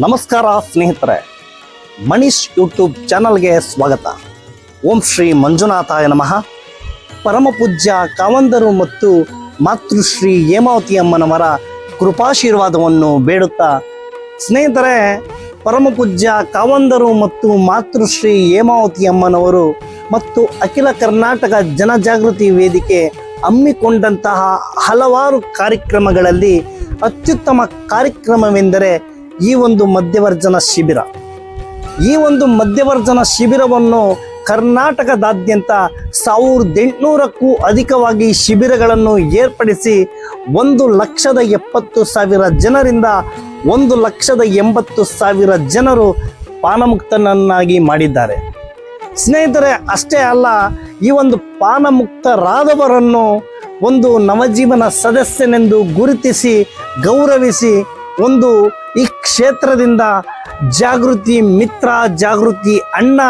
ನಮಸ್ಕಾರ ಸ್ನೇಹಿತರೆ, ಮನೀಶ್ ಯೂಟ್ಯೂಬ್ ಚಾನಲ್ಗೆ ಸ್ವಾಗತ. ಓಂ ಶ್ರೀ ಮಂಜುನಾಥಾಯ ನಮಃ. ಪರಮಪೂಜ್ಯ ಕಾವಂದರು ಮತ್ತು ಮಾತೃಶ್ರೀ ಹೇಮಾವತಿ ಅಮ್ಮನವರ ಕೃಪಾಶೀರ್ವಾದವನ್ನು ಬೇಡುತ್ತಾ, ಸ್ನೇಹಿತರೆ ಪರಮಪೂಜ್ಯ ಕಾವಂದರು ಮತ್ತು ಮಾತೃಶ್ರೀ ಹೇಮಾವತಿ ಅಮ್ಮನವರು ಮತ್ತು ಅಖಿಲ ಕರ್ನಾಟಕ ಜನಜಾಗೃತಿ ವೇದಿಕೆ ಹಮ್ಮಿಕೊಂಡಂತಹ ಹಲವಾರು ಕಾರ್ಯಕ್ರಮಗಳಲ್ಲಿ ಅತ್ಯುತ್ತಮ ಕಾರ್ಯಕ್ರಮವೆಂದರೆ ಈ ಒಂದು ಮಧ್ಯವರ್ಜನ ಶಿಬಿರ. ಈ ಒಂದು ಮಧ್ಯವರ್ಜನ ಶಿಬಿರವನ್ನು ಕರ್ನಾಟಕದಾದ್ಯಂತ ಸಾವಿರದ ಎಂಟುನೂರಕ್ಕೂ ಅಧಿಕವಾಗಿ ಶಿಬಿರಗಳನ್ನು ಏರ್ಪಡಿಸಿ ಒಂದು ಲಕ್ಷದ ಎಪ್ಪತ್ತು ಸಾವಿರ ಜನರಿಂದ ಒಂದು ಲಕ್ಷದ ಎಂಬತ್ತು ಸಾವಿರ ಜನರು ಪಾನಮುಕ್ತನನ್ನಾಗಿ ಮಾಡಿದ್ದಾರೆ. ಸ್ನೇಹಿತರೆ, ಅಷ್ಟೇ ಅಲ್ಲ, ಈ ಒಂದು ಪಾನಮುಕ್ತರಾದವರನ್ನು ಒಂದು ನವಜೀವನ ಸದಸ್ಯನೆಂದು ಗುರುತಿಸಿ ಗೌರವಿಸಿ ಒಂದು ಈ ಕ್ಷೇತ್ರದಿಂದ ಜಾಗೃತಿ, ಮಿತ್ರ, ಜಾಗೃತಿ, ಅಣ್ಣ,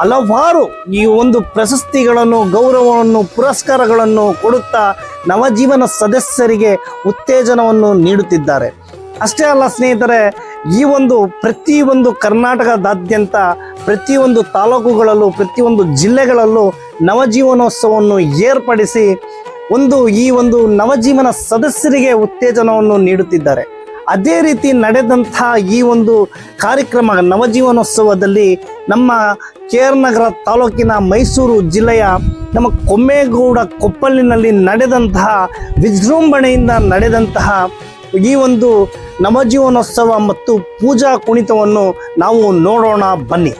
ಹಲವಾರು ಈ ಒಂದು ಪ್ರಶಸ್ತಿಗಳನ್ನು, ಗೌರವವನ್ನು, ಪುರಸ್ಕಾರಗಳನ್ನು ಕೊಡುತ್ತಾ ನವಜೀವನ ಸದಸ್ಯರಿಗೆ ಉತ್ತೇಜನವನ್ನು ನೀಡುತ್ತಿದ್ದಾರೆ. ಅಷ್ಟೇ ಅಲ್ಲ ಸ್ನೇಹಿತರೆ, ಈ ಒಂದು ಪ್ರತಿಯೊಂದು ಕರ್ನಾಟಕದಾದ್ಯಂತ ಪ್ರತಿಯೊಂದು ತಾಲೂಕುಗಳಲ್ಲೂ, ಪ್ರತಿಯೊಂದು ಜಿಲ್ಲೆಗಳಲ್ಲೂ ನವಜೀವನೋತ್ಸವವನ್ನು ಏರ್ಪಡಿಸಿ ಒಂದು ಈ ಒಂದು ನವಜೀವನ ಸದಸ್ಯರಿಗೆ ಉತ್ತೇಜನವನ್ನು ನೀಡುತ್ತಿದ್ದಾರೆ. ಅದೇ ರೀತಿ ನಡೆದಂತಹ ಈ ಒಂದು ಕಾರ್ಯಕ್ರಮ ನವಜೀವನೋತ್ಸವದಲ್ಲಿ ನಮ್ಮ ಕೆ ಆರ್ ನಗರ ತಾಲೂಕಿನ ಮೈಸೂರು ಜಿಲ್ಲೆಯ ನಮ್ಮ ಕೊಮ್ಮೇಗೌಡ ಕೊಪ್ಪಲಿನಲ್ಲಿ ನಡೆದಂತಹ ವಿಜೃಂಭಣೆಯಿಂದ ನಡೆದಂತಹ ಈ ಒಂದು ನವಜೀವನೋತ್ಸವ ಮತ್ತು ಪೂಜಾ ಕುಣಿತವನ್ನು ನಾವು ನೋಡೋಣ ಬನ್ನಿ.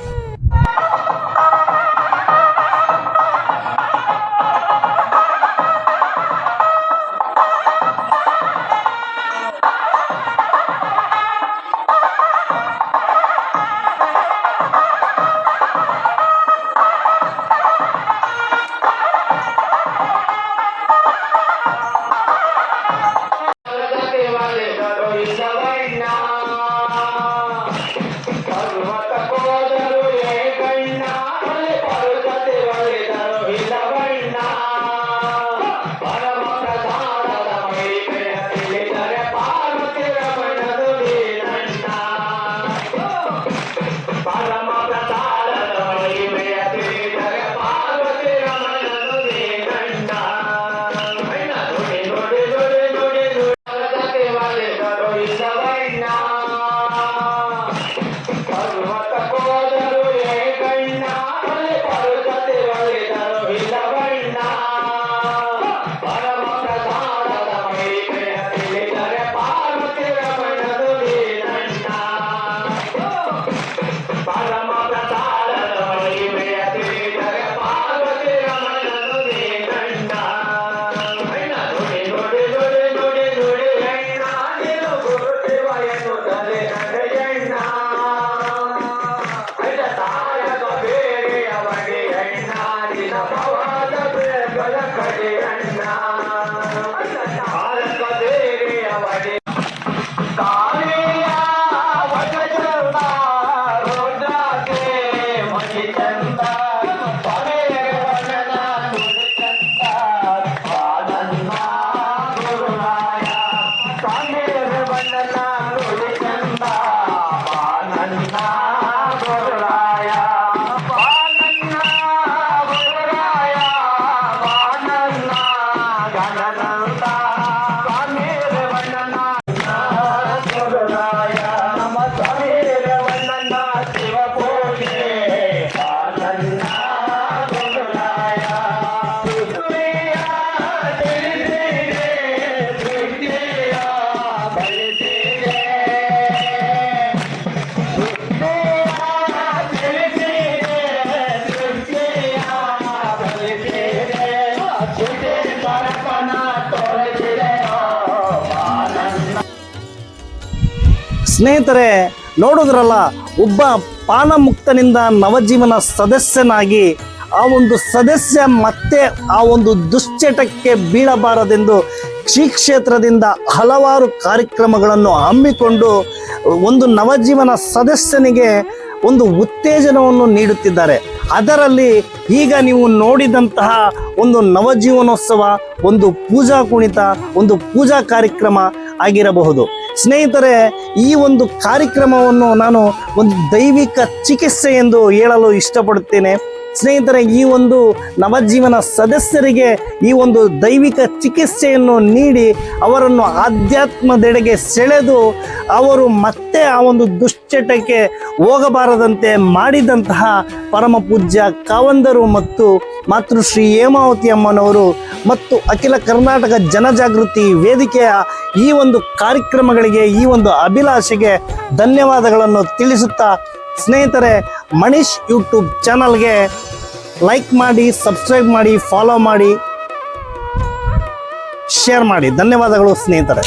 ಸ್ನೇಹಿತರೆ, ನೋಡಿದ್ರಲ್ಲ, ಒಬ್ಬ ಪಾನಮುಕ್ತನಿಂದ ನವಜೀವನ ಸದಸ್ಯನಾಗಿ, ಆ ಒಂದು ಸದಸ್ಯ ಮತ್ತೆ ಆ ಒಂದು ದುಶ್ಚಟಕ್ಕೆ ಬೀಳಬಾರದೆಂದು ಶ್ರೀ ಕ್ಷೇತ್ರದಿಂದ ಹಲವಾರು ಕಾರ್ಯಕ್ರಮಗಳನ್ನು ಹಮ್ಮಿಕೊಂಡು, ಒಂದು ನವಜೀವನ ಸದಸ್ಯನಿಗೆ ಒಂದು ಉತ್ತೇಜನವನ್ನು ನೀಡುತ್ತಿದ್ದಾರೆ. ಅದರಲ್ಲಿ ಈಗ ನೀವು ನೋಡಿದಂತಹ ಒಂದು ನವಜೀವನೋತ್ಸವ, ಒಂದು ಪೂಜಾ ಕುಣಿತ, ಒಂದು ಪೂಜಾ ಕಾರ್ಯಕ್ರಮ ಆಗಿರಬಹುದು. ಸ್ನೇಹಿತರೆ ಈ ಒಂದು ಕಾರ್ಯಕ್ರಮವನ್ನು ನಾನು ಒಂದು ದೈವಿಕ ಚಿಕಿತ್ಸೆ ಎಂದು ಹೇಳಲು ಇಷ್ಟಪಡುತ್ತೇನೆ. ಸ್ನೇಹಿತರೆ, ಈ ಒಂದು ನವಜೀವನ ಸದಸ್ಯರಿಗೆ ಈ ಒಂದು ದೈವಿಕ ಚಿಕಿತ್ಸೆಯನ್ನು ನೀಡಿ ಅವರನ್ನು ಆಧ್ಯಾತ್ಮದೆಡೆಗೆ ಸೆಳೆದು ಅವರು ಮತ್ತೆ ಆ ಒಂದು ದುಶ್ಚಟಕ್ಕೆ ಹೋಗಬಾರದಂತೆ ಮಾಡಿದಂತಹ ಪರಮ ಪೂಜ್ಯ ಕಾವಂದರು ಮತ್ತು ಮಾತೃಶ್ರೀ ಹೇಮಾವತಿ ಅಮ್ಮನವರು ಮತ್ತು ಅಖಿಲ ಕರ್ನಾಟಕ ಜನಜಾಗೃತಿ ವೇದಿಕೆಯ ಈ ಒಂದು ಕಾರ್ಯಕ್ರಮಗಳಿಗೆ ಈ ಒಂದು ಅಭಿಲಾಷೆಗೆ ಧನ್ಯವಾದಗಳನ್ನು ತಿಳಿಸುತ್ತಾ ಸ್ನೇಹಿತರೆ, ಮನೀಶ್ ಯೂಟ್ಯೂಬ್ ಚಾನಲ್ಗೆ ಲೈಕ್ ಮಾಡಿ ಸಬ್ಸ್ಕ್ರೈಬ್ ಮಾಡಿ ಫಾಲೋ ಮಾಡಿ ಶೇರ್ ಮಾಡಿ. ಧನ್ಯವಾದಗಳು ಸ್ನೇಹಿತರೆ.